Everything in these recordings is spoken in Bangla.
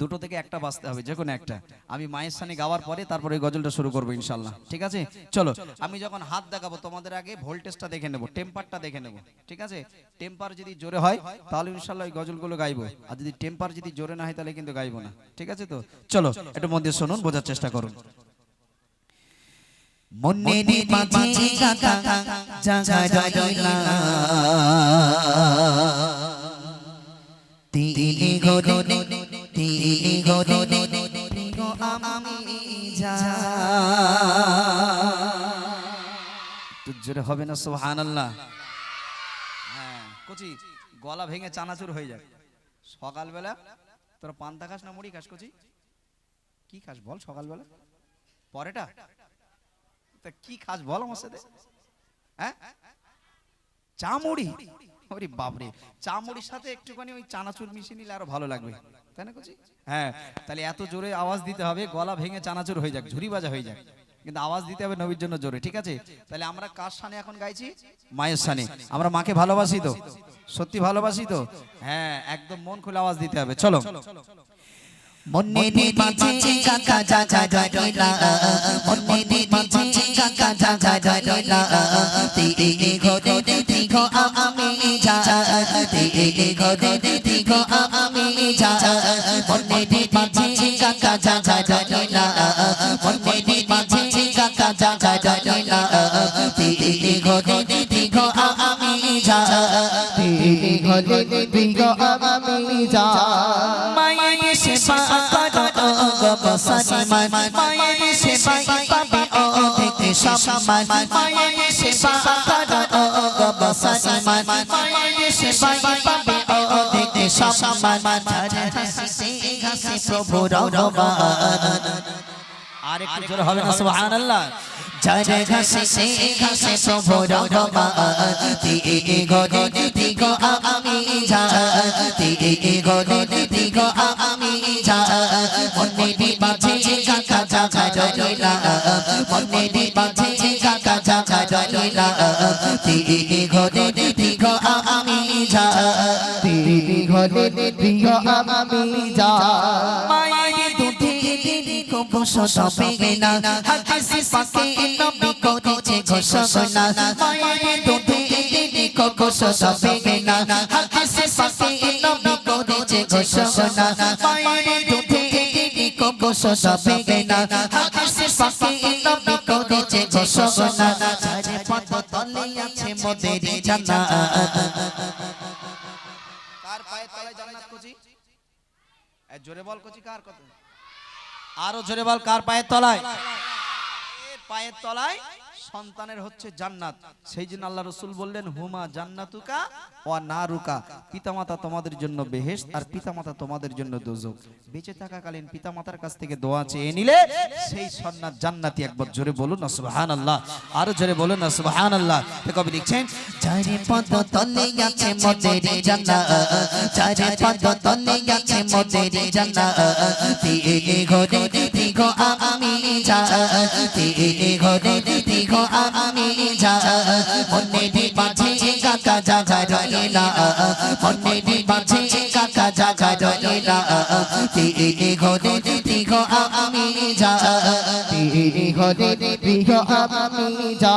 দুটো থেকে একটা বাঁচতে হবে যে কোনো একটা। আমি মায়ের সানে গাওয়ার পরে তারপরে গজলটা শুরু করব ইনশাল্লাহ। ঠিক আছে? চলো, আমি যখন হাত দেখাবো, তোমাদের আগে ভোল্টেজটা দেখে নেব, টেম্পারটা দেখে নেব। ঠিক আছে? টেম্পার যদি জোরে হয়, তাহলে ইনশাল্লাহ ওই গজলগুলো গাইবো। আর যদি টেম্পার যদি জোরে না হয়, তাহলে কিন্তু গাইবো না। ঠিক আছে তো? চলো, একটু দিয়ে শুনুন, বোঝার চেষ্টা করুন। মনে তিলি ঘরে প্রিয় আমি যা জোরে হবে না সোহান আল্লাহ হ্যাঁ কচি, গলা ভেঙে চানাচুর হয়ে যায় সকালবেলা তোরা পান্তা খাস না মুড়ি খাস, কচি? কি খাস বল সকালবেলা? পরেটা? তা কি খাস বল আমার সাথে? হ্যাঁ? চা মুড়ি? ওরে বাপরে চা মুড়ির সাথে একটুখানি ওই চানাচুর মিশিয়ে নিলে আরও ভালো লাগবে তাই না কচি হ্যাঁ তাহলে এত জোরে আওয়াজ দিতে হবে গলা ভেঙে চানাচুর হয়ে যাক ঝুরি বাজা হয়ে যাক কিন্তু আওয়াজ দিতে হবে নবীর জন্য জোরে ঠিক আছে তাহলে আমরা কার সানে এখন গাইছি মায়ের সানে আমরা মাকে ভালোবাসি তো সত্যি ভালোবাসি তো হ্যাঁ একদম মন খুলে আওয়াজ দিতে হবে চলো মনে কাকা রইলা মনে কাকা রইলা ঘরে আমি যা ঘরে দীর্ঘ আমি যা মনে মাঝে কাকা জাগা রইলা মনে মাঝে কাকা জাগা রইলা তিলি ঘরে দীর্ঘ আমি যা তিলি ঘরে দীর্ঘ আমি যা মায়ের সেবা করো গো বসানিমান মায়ের সেবা পাবে ও দেখতে সম্মান মায়ের সেবা করো গো বসানিমান মায়ের সেবা পাবে দেখতে সম্মান হাসি হাসি প্রভু রহমান। আর একটু জোরে হবে না, সুবহানাল্লাহ। যারে ঘাসে সে প্রভু রহমান। তিগে ঘরে দিগ আমি যা তিগে ঘরে দিগ আমি যা মনে দি বাজে কাকা জাগা রইলা মনে দি বাজে কাকা জাগা রইলা তিগে ঘরে ঘরে দিগ আমি যা। মায়ের দুধে দিগ বসো সবে না। হাদিসে পাকে নবী করেছে ঘোষণা। মায়ের দুধে দিগ বসো না। হাদিসে পাকে নবী করেছে ঘোষণা। মায়ের দুধে দিগ বসো না। হাদিসে পাকে নবী করেছে ঘোষণা। চারে পদ তলে আছে মোদের তলায় জান্নাত কচি? জোরে বল কচি কার কথা? আরও জোরে বল কার পায়ের তলায়? পায়ের তলায়? সন্তানের হচ্ছে জান্নাত। সেই জন্য আল্লাহ রসুল বললেন, হুমা জান্নাতুকা ও নারুকা। পিতামাতা তোমাদের জন্য বেহেশত আর পিতামাতা তোমাদের জন্য দোজক। বেঁচে থাকাকালীন পিতামাতার কাছ থেকে দোয়া চেয়ে নিলে সেই সন্ন্যাত জান্নাতি একবার জোরে বলুন না, সুবহানাল্লাহ। আরও জোরে বলুন না, সুবহানাল্লাহ। তো কবি লিখছেন, চারে পদ তলে আছে মোদের জান্নাত। চারে পদ তলে আছে মোদের জান্নাত। তিগে ঘরে দিগ আমি যা তিগে ঘরে দিগ আমি যা মনে দি কাকা জাগা রইলা, মনে দি কাকা জাগা রইলা। তিগে ঘরে দিগ আমি যা তিগে ঘরে দিগ আমি যা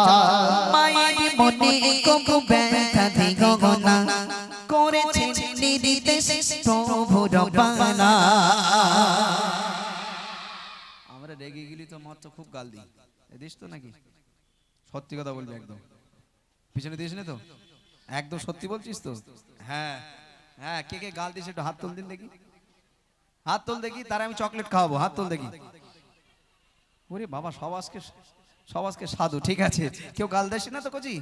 মায়ের মনে কবু ব্যথা দিগ গনা করেছে নির্দেশ প্রভু রবানা রেগে গেলি তো মার তো খুব গাল দিই। দিস তো নাকি? সত্যি কথা বলবি একদম। পিছনে দিস না তো? একদম সত্যি বলছিস তো? হ্যাঁ হ্যাঁ কে কে গাল দিস একটু হাত তোল দিন দেখি। হাত তোল দেখি, তারা আমি চকলেট খাওয়াবো, হাত তোল দেখি। ওরে বাবা, সব আজকে সব আজকে সাধু, ঠিক আছে। কেউ গাল দেয় না তো কচি?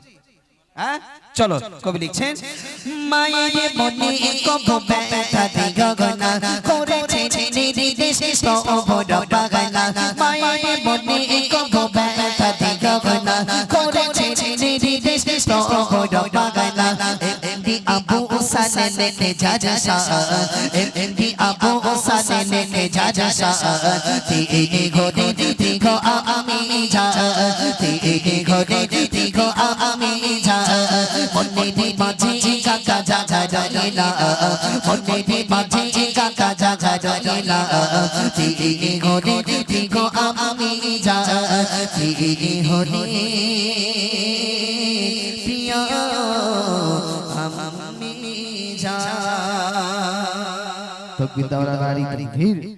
হ্যাঁ? চলো, কবি লিখছেন, মায়ের মনে কবু করেছে নির্দেশ প্রভু রবানা এমনি আবু সালে লেকে যা যা শান এমডি আবু সালে লেকে যা যা শান তি ঘরে তি গো আমি যা তি ঘরে তি গো আমি যা মনে দি মাঝে কাকা যা যা জানিলা মনে দি মাঝে কাকা যা যা জানিলা তি ঘরে তি গো আমি যা তি ঘরে প্রিয় विद्यावरण नारी की भीड़।